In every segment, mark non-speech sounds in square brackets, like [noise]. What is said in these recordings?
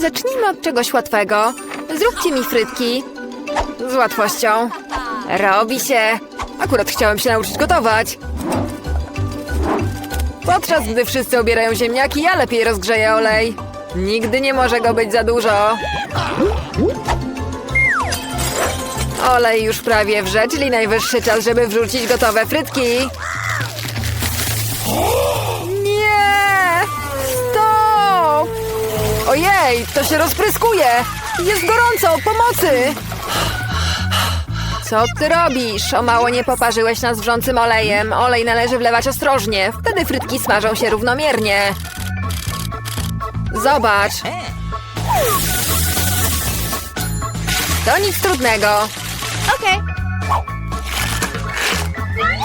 Zacznijmy od czegoś łatwego. Zróbcie mi frytki. Z łatwością. Robi się. Akurat chciałem się nauczyć gotować. Podczas gdy wszyscy obierają ziemniaki, ja lepiej rozgrzeję olej. Nigdy nie może go być za dużo. Olej już prawie wrze, czyli najwyższy czas, żeby wrzucić gotowe frytki. Ojej, to się rozpryskuje! Jest gorąco, pomocy! Co ty robisz? O mało nie poparzyłeś nas wrzącym olejem. Olej należy wlewać ostrożnie. Wtedy frytki smażą się równomiernie. Zobacz. To nic trudnego. Okay.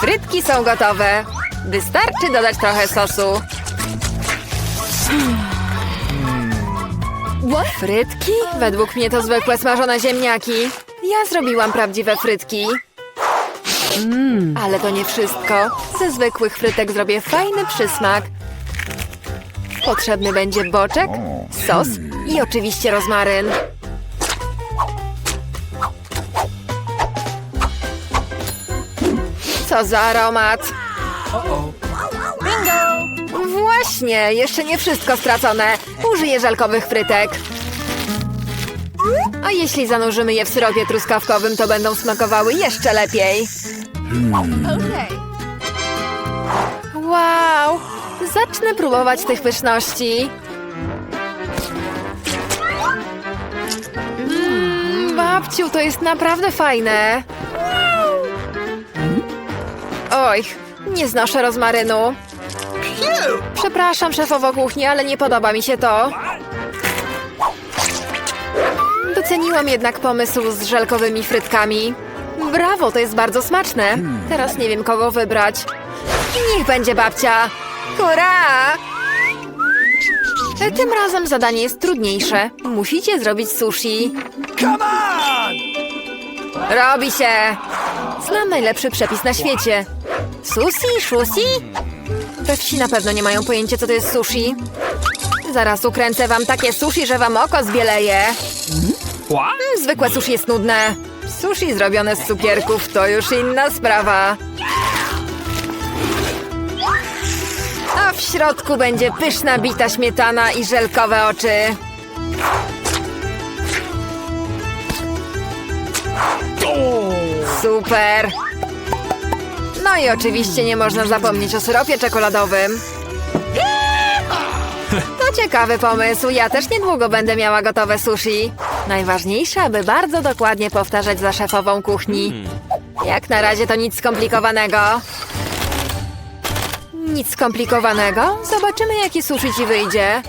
Frytki są gotowe. Wystarczy dodać trochę sosu. Frytki? Według mnie to zwykłe smażone ziemniaki. Ja zrobiłam prawdziwe frytki. Ale to nie wszystko. Ze zwykłych frytek zrobię fajny przysmak. Potrzebny będzie boczek, sos i oczywiście rozmaryn. Co za aromat! Właśnie, jeszcze nie wszystko stracone. Użyję żelkowych frytek. A jeśli zanurzymy je w syropie truskawkowym, to będą smakowały jeszcze lepiej. Wow! Zacznę próbować tych pyszności. Mm, babciu, to jest naprawdę fajne. Oj, nie znoszę rozmarynu. Przepraszam, szefowo kuchni, ale nie podoba mi się to. Doceniłam jednak pomysł z żelkowymi frytkami. Brawo, to jest bardzo smaczne. Teraz nie wiem, kogo wybrać. Niech będzie babcia. Hurra! Tym razem zadanie jest trudniejsze. Musicie zrobić sushi. Come on! Robi się! Znam najlepszy przepis na świecie. Sushi? Shusi? We wsi na pewno nie mają pojęcia, co to jest sushi. Zaraz ukręcę wam takie sushi, że wam oko zbieleje. Mm, Zwykłe sushi jest nudne. Sushi zrobione z cukierków to już inna sprawa. A w środku będzie pyszna bita śmietana i żelkowe oczy. Super! No i oczywiście nie można zapomnieć o syropie czekoladowym. To ciekawy pomysł. Ja też niedługo będę miała gotowe sushi. Najważniejsze, aby bardzo dokładnie powtarzać za szefową kuchni. Jak na razie to nic skomplikowanego. Nic skomplikowanego? Zobaczymy, jaki sushi ci wyjdzie.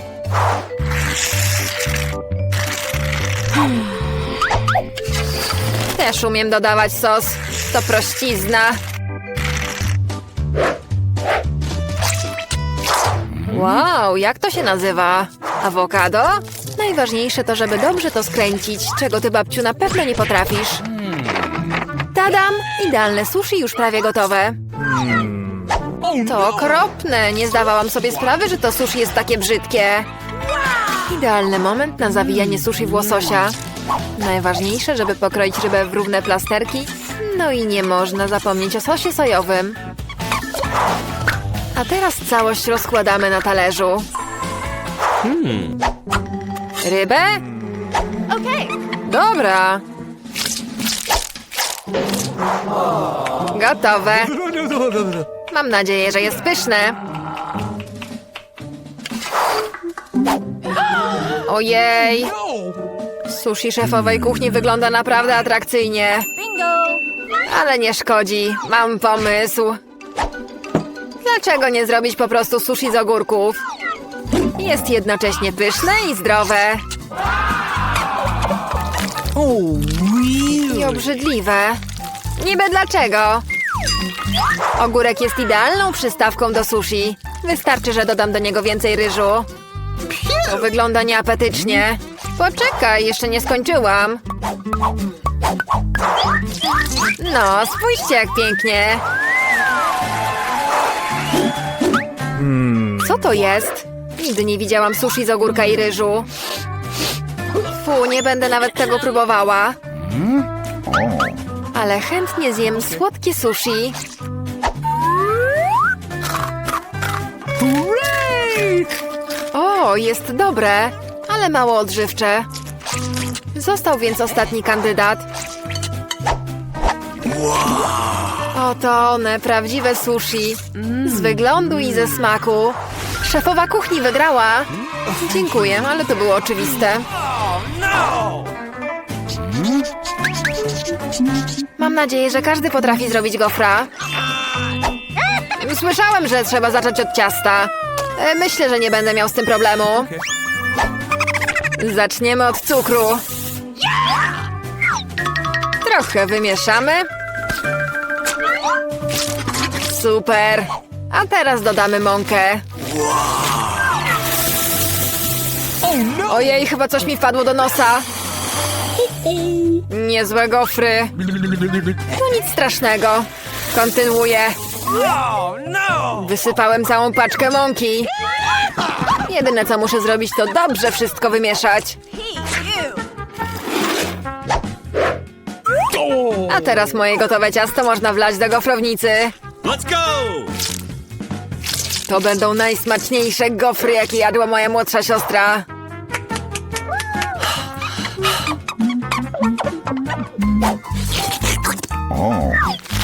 Też umiem dodawać sos. To prościzna. Wow, jak to się nazywa? Awokado? Najważniejsze to, żeby dobrze to skręcić, czego ty, babciu, na pewno nie potrafisz. Tadam! Idealne sushi już prawie gotowe. To okropne! Nie zdawałam sobie sprawy, że to sushi jest takie brzydkie. Idealny moment na zawijanie sushi w łososia. Najważniejsze, żeby pokroić rybę w równe plasterki. No i nie można zapomnieć o sosie sojowym. A teraz całość rozkładamy na talerzu. Rybę? Okay. Dobra. Gotowe. [laughs] Mam nadzieję, że jest pyszne. [gasps] Ojej, sushi szefowej kuchni wygląda naprawdę atrakcyjnie. Bingo. Ale nie szkodzi, mam pomysł. Dlaczego nie zrobić po prostu sushi z ogórków? Jest jednocześnie pyszne i zdrowe. I obrzydliwe. Niby dlaczego? Ogórek jest idealną przystawką do sushi. Wystarczy, że dodam do niego więcej ryżu. To wygląda nieapetycznie. Poczekaj, jeszcze nie skończyłam. No, spójrzcie jak pięknie. Co to jest? Nigdy nie widziałam sushi z ogórka i ryżu. Fu, nie będę nawet tego próbowała. Ale chętnie zjem słodkie sushi. O, jest dobre, ale mało odżywcze. Został więc ostatni kandydat. Oto one, prawdziwe sushi. Z wyglądu i ze smaku. Szefowa kuchni wygrała. Dziękuję, ale to było oczywiste. Mam nadzieję, że każdy potrafi zrobić gofra. Słyszałem, że trzeba zacząć od ciasta. E, Myślę, że nie będę miał z tym problemu. Zaczniemy od cukru. Trochę wymieszamy. Super. A teraz dodamy mąkę. Oh no! Ojej, chyba coś mi wpadło do nosa. Niezłe gofry. To nic strasznego. Kontynuuję. Wysypałem całą paczkę mąki. Jedyne co muszę zrobić to dobrze wszystko wymieszać. A teraz moje gotowe ciasto można wlać do gofrownicy. Let's go! To będą najsmaczniejsze gofry, jakie jadła moja młodsza siostra.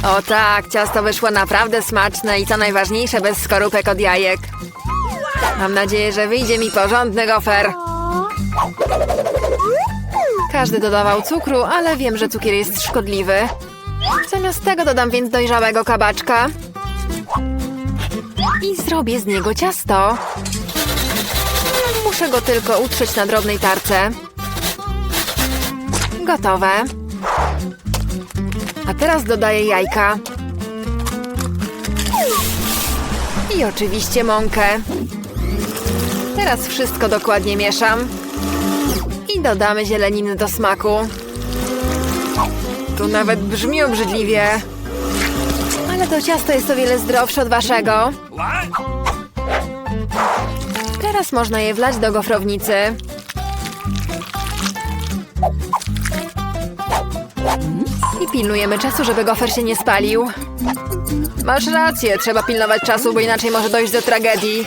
O tak, ciasto wyszło naprawdę smaczne i co najważniejsze, bez skorupek od jajek. Mam nadzieję, że wyjdzie mi porządny gofer. Każdy dodawał cukru, ale wiem, że cukier jest szkodliwy. Zamiast tego dodam więc dojrzałego kabaczka. I zrobię z niego ciasto. Muszę go tylko utrzeć na drobnej tarce. Gotowe. A teraz dodaję jajka. I oczywiście mąkę. Teraz wszystko dokładnie mieszam. I dodamy zieleniny do smaku. To nawet brzmi obrzydliwie. To ciasto jest o wiele zdrowsze od waszego. Teraz można je wlać do gofrownicy. I pilnujemy czasu, żeby gofer się nie spalił. Masz rację, trzeba pilnować czasu, bo inaczej może dojść do tragedii.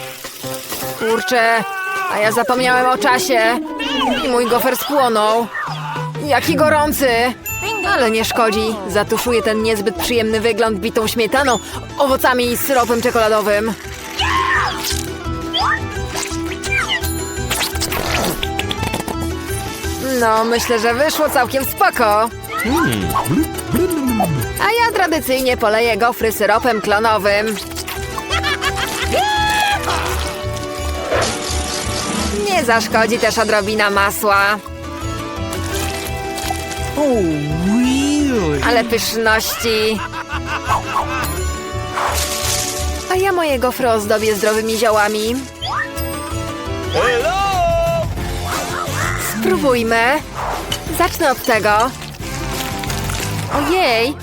Kurczę, a ja zapomniałem o czasie. I mój gofer spłonął. Jaki gorący! Ale nie szkodzi. Zatuszuję ten niezbyt przyjemny wygląd bitą śmietaną, owocami i syropem czekoladowym. No, myślę, że wyszło całkiem spoko. A ja tradycyjnie poleję gofry syropem klonowym. Nie zaszkodzi też odrobina masła, Oh? Ale pyszności. A ja moje gofry ozdobię zdrowymi ziołami. Hello! Spróbujmy. Zacznę od tego. Ojej,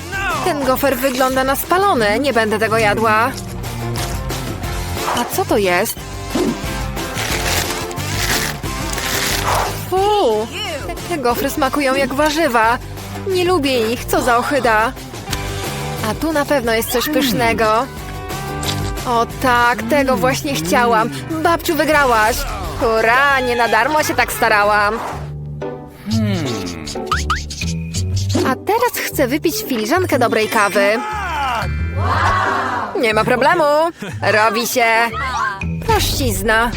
ten gofer wygląda na spalony. Nie będę tego jadła. A co to jest? Fu, te gofry smakują jak warzywa. Nie lubię ich, co za ochyda. A tu na pewno jest coś pysznego. O tak, tego właśnie chciałam. Babciu, wygrałaś. Hurra, nie na darmo się tak starałam. A teraz chcę wypić filiżankę dobrej kawy. Nie ma problemu. Robi się. Prościzna.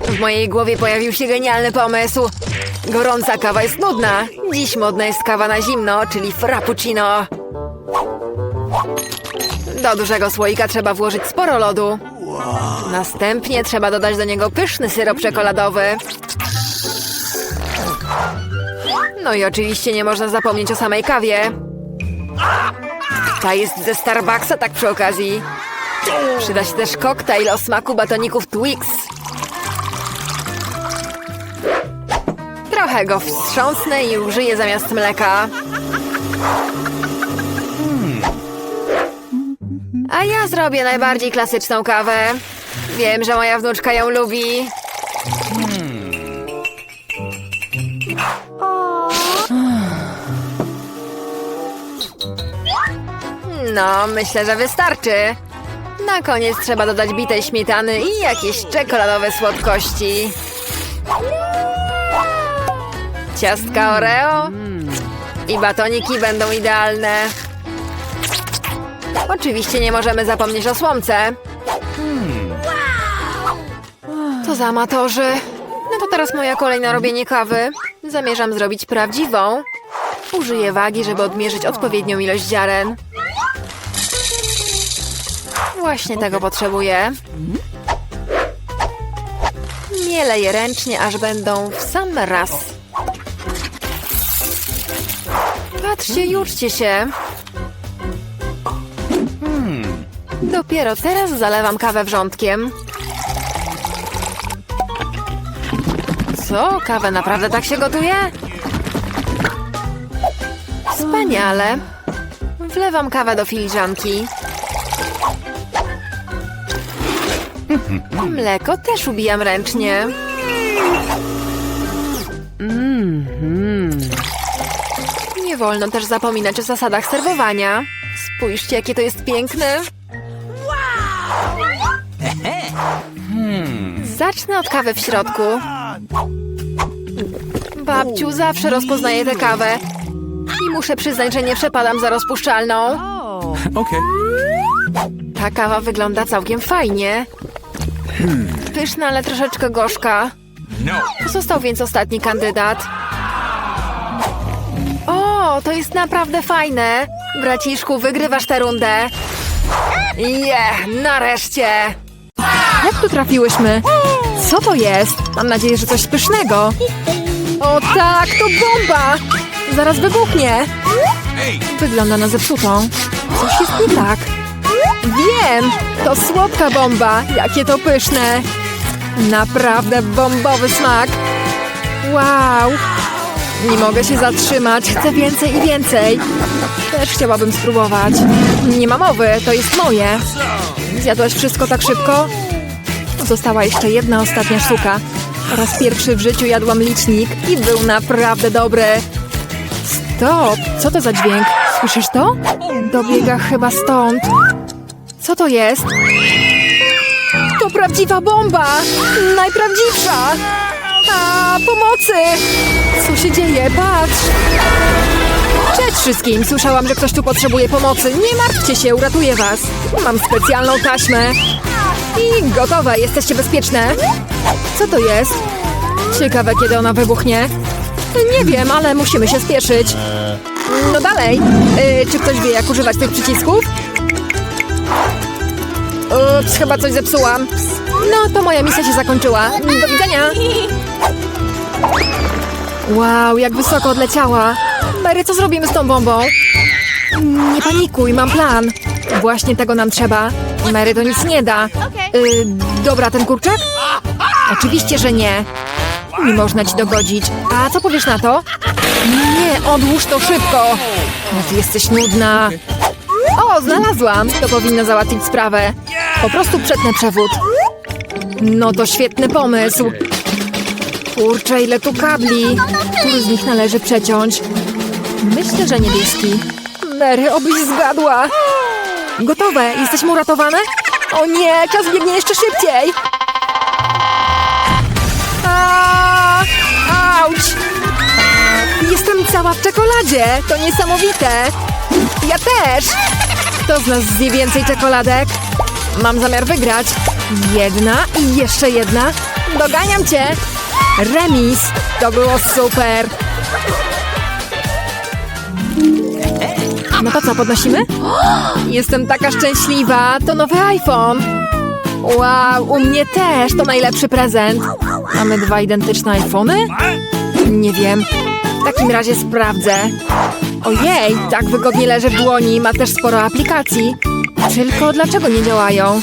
W mojej głowie pojawił się genialny pomysł. Gorąca kawa jest nudna. Dziś modna jest kawa na zimno, czyli frappuccino. Do dużego słoika trzeba włożyć sporo lodu. Następnie trzeba dodać do niego pyszny syrop czekoladowy. No i oczywiście nie można zapomnieć o samej kawie. Ta jest ze Starbucksa, tak przy okazji. Przyda się też koktajl o smaku batoników Twix. Trochę go wstrząsnę i użyję zamiast mleka. A ja zrobię najbardziej klasyczną kawę. Wiem, że moja wnuczka ją lubi. No, myślę, że wystarczy. Na koniec trzeba dodać bitej śmietany i jakieś czekoladowe słodkości. Ciastka Oreo i batoniki będą idealne. Oczywiście nie możemy zapomnieć o słomce. To za amatorzy. No to teraz moja kolej na robienie kawy. Zamierzam zrobić prawdziwą. Użyję wagi, żeby odmierzyć odpowiednią ilość ziaren. Właśnie tego potrzebuję. Je ręcznie, aż będą w sam raz. Patrzcie i uczcie się. Dopiero teraz zalewam kawę wrzątkiem. Co? Kawę naprawdę tak się gotuje? Wspaniale. Wlewam kawę do filiżanki. Mleko też ubijam ręcznie. Nie wolno też zapominać o zasadach serwowania. Spójrzcie, jakie to jest piękne. Zacznę od kawy w środku. Babciu zawsze rozpoznaje tę kawę. I muszę przyznać, że nie przepadam za rozpuszczalną. Okay. Ta kawa wygląda całkiem fajnie. Pyszna, ale troszeczkę gorzka. No. Został więc ostatni kandydat. To jest naprawdę fajne. Braciszku, wygrywasz tę rundę. Je, nareszcie. Jak tu trafiłyśmy? Co to jest? Mam nadzieję, że coś pysznego. O tak, to bomba! Zaraz wybuchnie. Wygląda na zepsutą. Coś jest nie tak. Wiem! To słodka bomba! Jakie to pyszne! Naprawdę bombowy smak! Wow! Nie mogę się zatrzymać. Chcę więcej i więcej. Też chciałabym spróbować. Nie ma mowy, to jest moje. Zjadłaś wszystko tak szybko? Została jeszcze jedna ostatnia sztuka. Po raz pierwszy w życiu jadłam licznik i był naprawdę dobry. Stop! Co to za dźwięk? Słyszysz to? Dobiega chyba stąd. Co to jest? To prawdziwa bomba! Najprawdziwsza! A, pomocy! Co się dzieje? Patrz! Cześć wszystkim! Słyszałam, że ktoś tu potrzebuje pomocy. Nie martwcie się, uratuję was. Mam specjalną taśmę. I gotowe, jesteście bezpieczne. Co to jest? Ciekawe, kiedy ona wybuchnie. Nie wiem, ale musimy się spieszyć. No dalej. Y, czy ktoś wie, jak używać tych przycisków? Ups, chyba coś zepsułam. No, to moja misja się zakończyła. Do widzenia. Wow, jak wysoko odleciała. Mary, co zrobimy z tą bombą? Nie panikuj, mam plan. Właśnie tego nam trzeba. Mary to nic nie da. Y, dobra, ten kurczak? Oczywiście, że nie. Nie można ci dogodzić. A co powiesz na to? Nie, odłóż to szybko. No ty jesteś nudna. O, znalazłam. To powinno załatwić sprawę. Po prostu przetnę przewód. No to świetny pomysł. Kurczę, ile tu kabli. Który z nich należy przeciąć? Myślę, że niebieski. Mary, obyś zgadła. Gotowe. Jesteśmy uratowane? O nie, czas biegnie jeszcze szybciej. Auć! Jestem cała w czekoladzie! To niesamowite! Ja też! Kto z nas zje więcej czekoladek? Mam zamiar wygrać. Jedna i jeszcze jedna. Doganiam cię! Remis! To było super! No to co, podnosimy? Jestem taka szczęśliwa! To nowy iPhone! Wow, u mnie też! To najlepszy prezent! Mamy dwa identyczne iPhony? Nie wiem. W takim razie sprawdzę. Ojej, tak wygodnie leży w dłoni, ma też sporo aplikacji. Tylko dlaczego nie działają?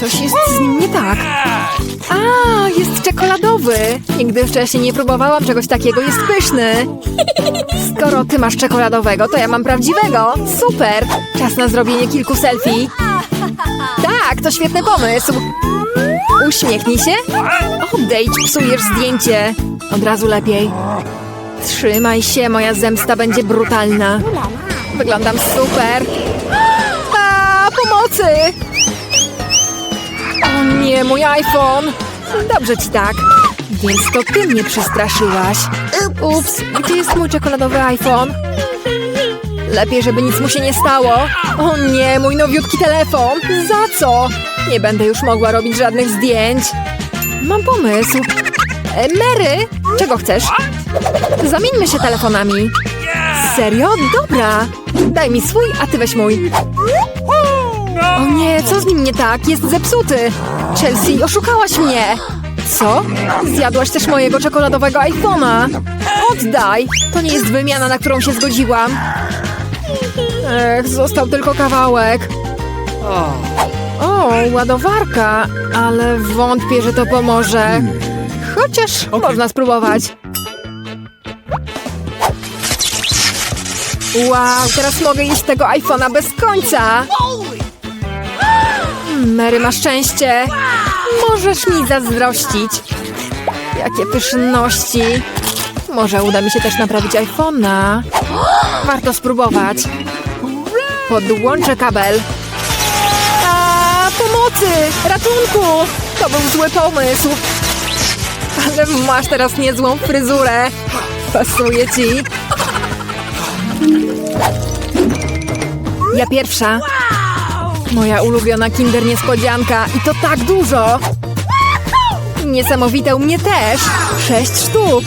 Coś jest z nim nie tak. A, jest czekoladowy. Nigdy wcześniej nie próbowałam czegoś takiego, jest pyszny. Skoro ty masz czekoladowego, to ja mam prawdziwego. Super! Czas na zrobienie kilku selfie. Tak, to świetny pomysł. Uśmiechnij się. Odejdź, psujesz zdjęcie. Od razu lepiej. Trzymaj się, moja zemsta będzie brutalna. Wyglądam super. A, pomocy! Nie, mój iPhone! Dobrze ci tak. Więc to ty mnie przestraszyłaś. Ups, gdzie jest mój czekoladowy iPhone? Lepiej, żeby nic mu się nie stało. O nie, mój nowiutki telefon. Za co? Nie będę już mogła robić żadnych zdjęć. Mam pomysł. E, Mary, czego chcesz? Zamieńmy się telefonami. Serio? Dobra. Daj mi swój, a ty weź mój. O nie, co z nim nie tak? Jest zepsuty. Chelsea, oszukałaś mnie. Co? Zjadłaś też mojego czekoladowego iPhone'a. Oddaj. To nie jest wymiana, na którą się zgodziłam. Ech, został tylko kawałek. O, ładowarka, ale wątpię, że to pomoże. Chociaż można spróbować. Wow, teraz mogę jeść tego iPhone'a bez końca. Mary ma szczęście. Możesz mi zazdrościć. Jakie pyszności. Może uda mi się też naprawić iPhone'a. Warto spróbować. Podłączę kabel. A, pomocy! Ratunku! To był zły pomysł. Ale masz teraz niezłą fryzurę. Pasuje ci. Ja pierwsza. Moja ulubiona kinder niespodzianka i to tak dużo. Niesamowite u mnie też. Sześć sztuk.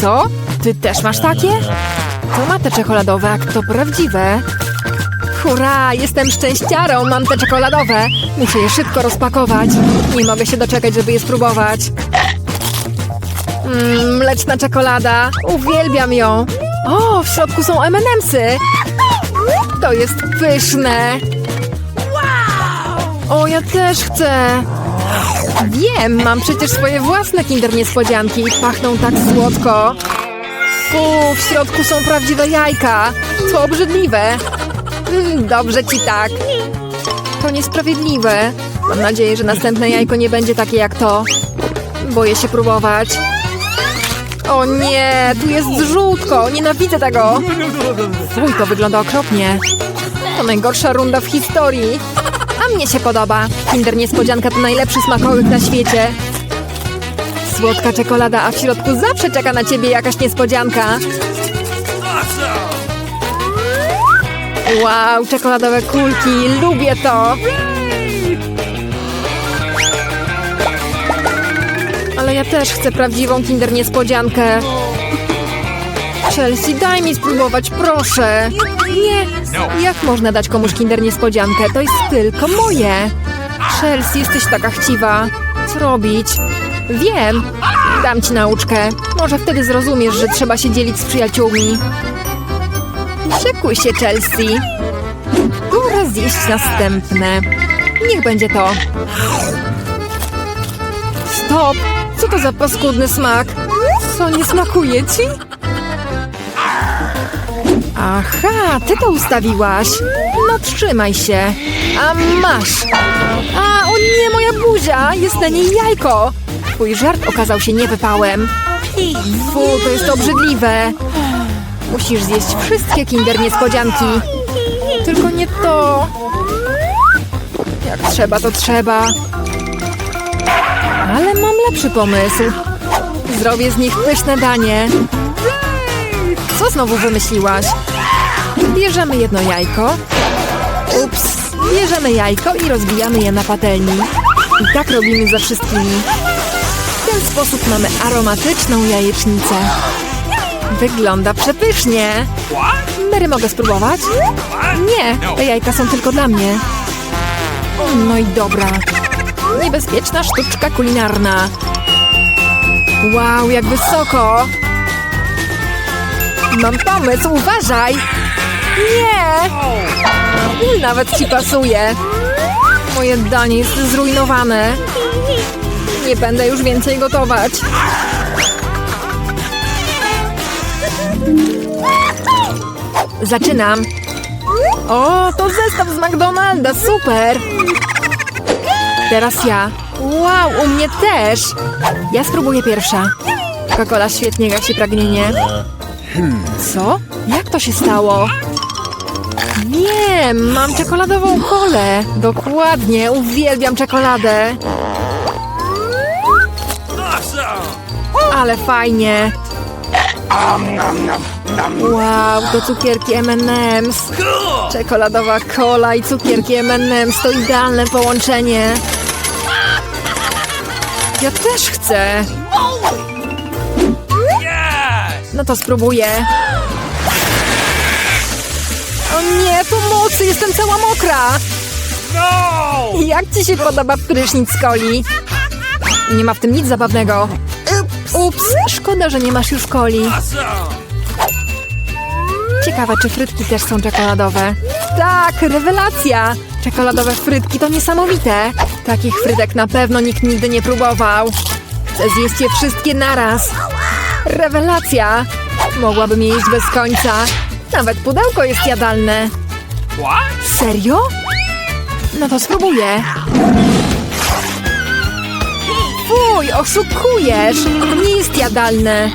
Co? Ty też masz takie? To ma te czekoladowe, a to prawdziwe. Hurra, jestem szczęściarą, mam te czekoladowe. Muszę je szybko rozpakować. Nie mogę się doczekać, żeby je spróbować. Mmm, mleczna czekolada. Uwielbiam ją. O, w środku są M&M'sy. To jest pyszne. O, ja też chcę. Wiem, mam przecież swoje własne kinder niespodzianki. Pachną tak słodko. Fu, w środku są prawdziwe jajka. To obrzydliwe. Mm, Dobrze ci tak. To niesprawiedliwe. Mam nadzieję, że następne jajko nie będzie takie jak to. Boję się próbować. O nie, tu jest żółtko. Nienawidzę tego. Fuj, to wygląda okropnie. To najgorsza runda w historii. Mnie się podoba. Kinder Niespodzianka to najlepszy smakołyk na świecie. Słodka czekolada, a w środku zawsze czeka na ciebie jakaś niespodzianka. Wow, czekoladowe kulki, lubię to. Ale ja też chcę prawdziwą Kinder Niespodziankę. Chelsea, daj mi spróbować, proszę. Nie, jak można dać komuś Kinder Niespodziankę? To jest tylko moje. Chelsea, jesteś taka chciwa. Co robić? Wiem. Dam ci nauczkę. Może wtedy zrozumiesz, że trzeba się dzielić z przyjaciółmi. Szykuj się, Chelsea. Pora zjeść następne. Niech będzie to. Stop! Co to za paskudny smak? Co, nie smakuje ci? Aha, ty to ustawiłaś. No trzymaj się. A masz. A, o nie, moja buzia! Jest na niej jajko. Twój żart okazał się niewypałem. Fu, to jest obrzydliwe. Musisz zjeść wszystkie kinder niespodzianki. Tylko nie to. Jak trzeba, to trzeba. Ale mam lepszy pomysł. Zrobię z nich pyszne danie. Co znowu wymyśliłaś? Bierzemy jedno jajko. Ups. Bierzemy jajko i rozbijamy je na patelni. I tak robimy ze wszystkimi. W ten sposób mamy aromatyczną jajecznicę. Wygląda przepysznie. Mary, mogę spróbować? Nie, te jajka są tylko dla mnie. No i dobra. Niebezpieczna sztuczka kulinarna. Wow, jak wysoko! Mam pomysł, uważaj! Nie! Nawet ci pasuje. Moje danie jest zrujnowane. Nie będę już więcej gotować. Zaczynam. O, to zestaw z McDonalda, super! Teraz ja. Wow, u mnie też! Ja spróbuję pierwsza. Coca-Cola świetnie gasi pragnienie. Co? Jak to się stało? Wiem, mam czekoladową kolę. Dokładnie, uwielbiam czekoladę. Ale fajnie. Wow, to cukierki M&M's. Czekoladowa kola i cukierki M&M's to idealne połączenie. Ja też chcę. No to spróbuję. O nie, pomocy, jestem cała mokra. No! Jak ci się podoba prysznic z coli? Nie ma w tym nic zabawnego. Ups, szkoda, że nie masz już coli. Ciekawe, czy frytki też są czekoladowe. Tak, rewelacja! Czekoladowe frytki to niesamowite. Takich frytek na pewno nikt nigdy nie próbował. Chcę zjeść je wszystkie naraz. Rewelacja! Mogłabym je jeść bez końca. Nawet pudełko jest jadalne. Serio? No to spróbuję. Fuj, oszukujesz! Nie jest jadalne.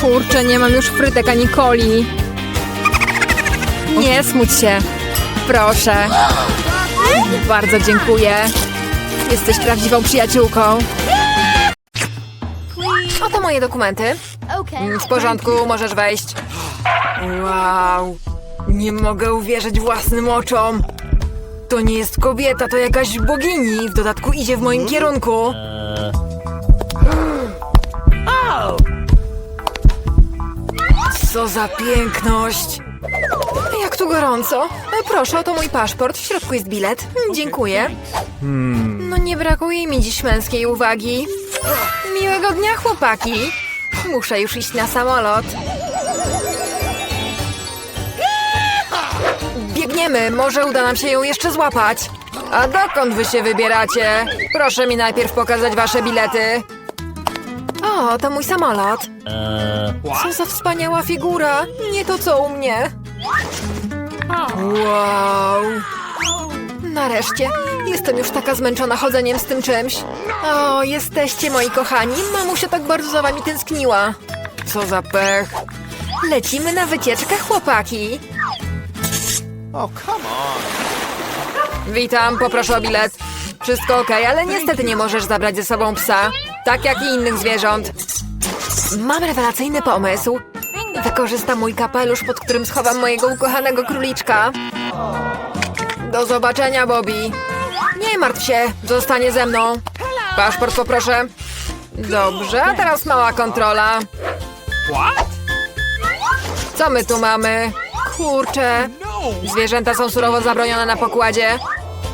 Kurczę, nie mam już frytek ani coli. Nie smuć się. Proszę. Bardzo dziękuję. Jesteś prawdziwą przyjaciółką. Oto moje dokumenty. W porządku, możesz wejść. Wow, nie mogę uwierzyć własnym oczom. To nie jest kobieta, to jakaś bogini. W dodatku idzie w moim kierunku. Co za piękność. Jak tu gorąco. Proszę, oto mój paszport. W środku jest bilet. Dziękuję. No nie brakuje mi dziś męskiej uwagi. Miłego dnia, chłopaki. Muszę już iść na samolot. Biegniemy, może uda nam się ją jeszcze złapać. A dokąd wy się wybieracie? Proszę mi najpierw pokazać wasze bilety. O, to mój samolot. Co za wspaniała figura. Nie to co u mnie. Wow. Nareszcie. Jestem już taka zmęczona chodzeniem z tym czymś. O, jesteście moi kochani. Mamusia tak bardzo za wami tęskniła. Co za pech. Lecimy na wycieczkę, chłopaki. Witam, poproszę o bilet. Wszystko ok, ale niestety nie możesz zabrać ze sobą psa. Tak jak i innych zwierząt. Mam rewelacyjny pomysł. Wykorzystam mój kapelusz, pod którym schowam mojego ukochanego króliczka. Do zobaczenia, Bobby. Nie martw się, zostanie ze mną. Paszport poproszę. Dobrze, a teraz mała kontrola. What? Co my tu mamy? Kurczę. Zwierzęta są surowo zabronione na pokładzie.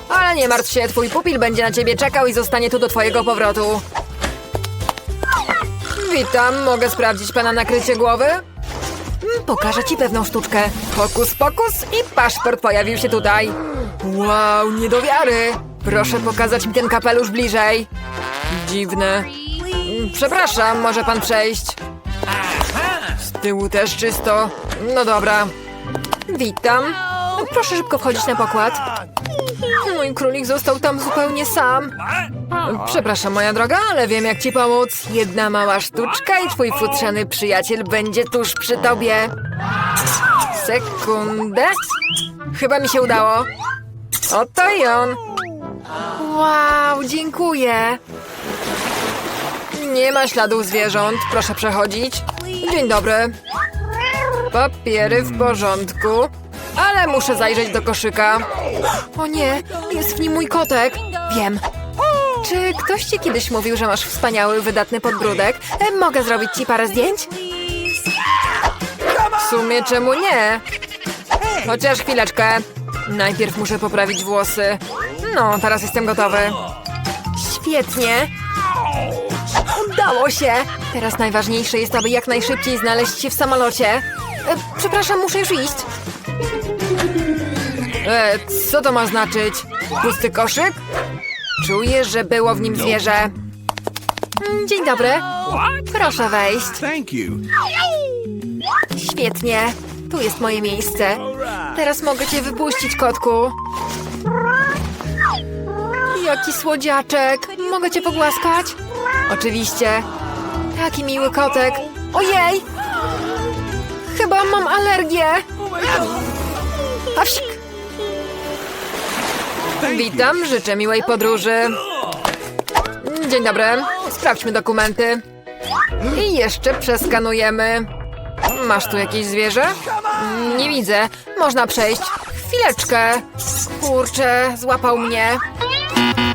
Ale nie martw się, twój pupil będzie na ciebie czekał i zostanie tu do twojego powrotu. Witam, mogę sprawdzić pana nakrycie głowy? Mm, Pokażę ci pewną sztuczkę. Pokus, pokus i paszport pojawił się tutaj. Wow, nie do wiary. Proszę pokazać mi ten kapelusz bliżej. Dziwne. Mm, Przepraszam, może pan przejść. Z tyłu też czysto. No dobra. Witam. Proszę szybko wchodzić na pokład. Mój królik został tam zupełnie sam. Przepraszam, moja droga, ale wiem jak ci pomóc. Jedna mała sztuczka i twój futrzany przyjaciel będzie tuż przy tobie. Sekundę. Chyba mi się udało. Oto i on. Wow, dziękuję. Nie ma śladów zwierząt. Proszę przechodzić. Dzień dobry. Papiery w porządku. Ale muszę zajrzeć do koszyka. O nie, jest w nim mój kotek. Wiem. Czy ktoś ci kiedyś mówił, że masz wspaniały, wydatny podbródek? E, Mogę zrobić ci parę zdjęć? W sumie czemu nie? Chociaż chwileczkę. Najpierw muszę poprawić włosy. No, teraz jestem gotowy. Świetnie. Udało się! Teraz najważniejsze jest, aby jak najszybciej znaleźć się w samolocie. E, przepraszam, muszę już iść. E, co to ma znaczyć? Pusty koszyk? Czuję, że było w nim zwierzę. Dzień dobry. Proszę wejść. Thank you. Świetnie. Tu jest moje miejsce. Teraz mogę cię wypuścić, kotku. Jaki słodziaczek. Mogę cię pogłaskać? Oczywiście. Taki miły kotek. Ojej! Chyba mam alergię. A wsik. Witam, życzę miłej podróży. Dzień dobry. Sprawdźmy dokumenty. I jeszcze przeskanujemy. Masz tu jakieś zwierzę? Nie widzę. Można przejść. Chwileczkę. Kurczę, złapał mnie.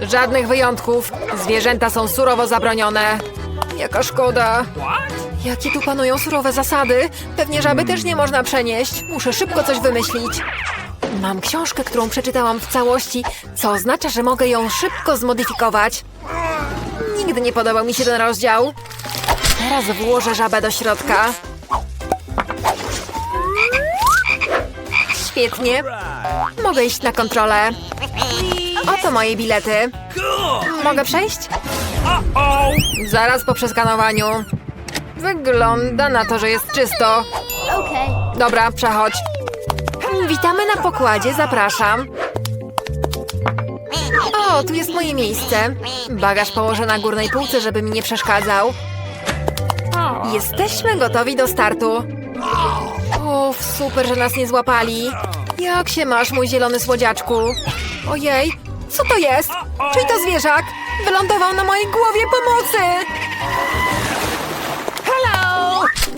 Żadnych wyjątków. Zwierzęta są surowo zabronione. Jaka szkoda. Jakie tu panują surowe zasady? Pewnie żaby też nie można przenieść. Muszę szybko coś wymyślić. Mam książkę, którą przeczytałam w całości, co oznacza, że mogę ją szybko zmodyfikować. Nigdy nie podobał mi się ten rozdział. Teraz włożę żabę do środka. Świetnie. Mogę iść na kontrolę. Oto moje bilety. Mogę przejść? Zaraz po przeskanowaniu. Wygląda na to, że jest czysto. Dobra, przechodź. Witamy na pokładzie, zapraszam. O, tu jest moje miejsce. Bagaż położę na górnej półce, żeby mi nie przeszkadzał. Jesteśmy gotowi do startu. Uff, super, że nas nie złapali. Jak się masz, mój zielony słodziaczku? Ojej, co to jest? Czyj to zwierzak? Wylądował na mojej głowie pomocy!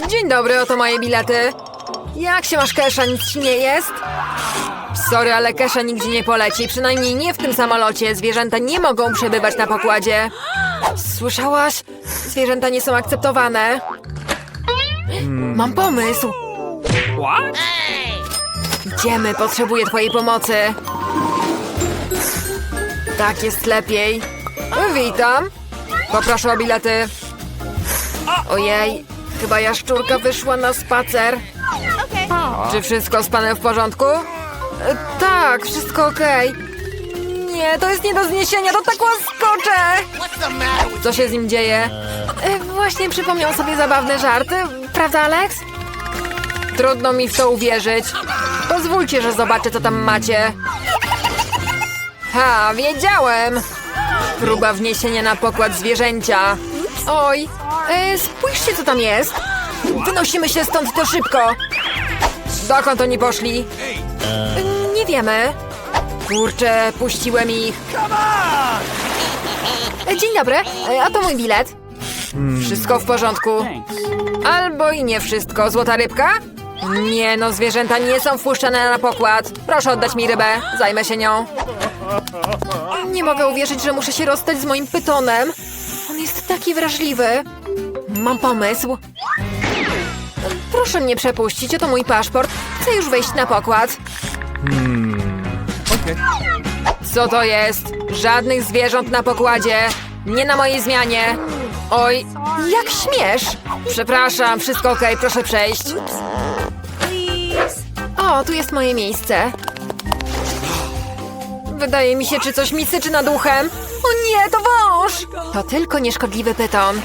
Dzień dobry, oto moje bilety. Jak się masz, Kesha? Nic ci nie jest? Sorry, ale Kesha nigdzie nie poleci. Przynajmniej nie w tym samolocie. Zwierzęta nie mogą przebywać na pokładzie. Słyszałaś? Zwierzęta nie są akceptowane. Mam pomysł. What? Idziemy, potrzebuję twojej pomocy. Tak jest lepiej. Witam. Poproszę o bilety. Ojej, chyba jaszczurka wyszła na spacer. Okay. Czy wszystko z panem w porządku? E, tak, wszystko okej. Nie, to jest nie do zniesienia, to tak łaskocze! Co się z nim dzieje? E, właśnie przypomniał sobie zabawne żarty, prawda, Alex? Trudno mi w to uwierzyć. Pozwólcie, że zobaczę, co tam macie. Ha, wiedziałem! Próba wniesienia na pokład zwierzęcia. Oj, e, spójrzcie, co tam jest. Wynosimy się stąd to szybko. Dokąd oni poszli? E, Nie wiemy. Kurczę, puściłem ich. E, Dzień dobry, E, a to mój bilet. Wszystko w porządku. Albo i nie wszystko. Złota rybka? Nie no, zwierzęta nie są wpuszczane na pokład. Proszę oddać mi rybę, zajmę się nią. Nie mogę uwierzyć, że muszę się rozstać z moim pytonem. On jest taki wrażliwy. Mam pomysł. Proszę mnie przepuścić, oto mój paszport. Chcę już wejść na pokład. Co to jest? Żadnych zwierząt na pokładzie. Nie na mojej zmianie. Oj, jak śmiesz? Przepraszam, wszystko okej, proszę przejść. O, tu jest moje miejsce. Wydaje mi się, czy coś mi syczy nad uchem. O nie, to wąż! To tylko nieszkodliwy pyton.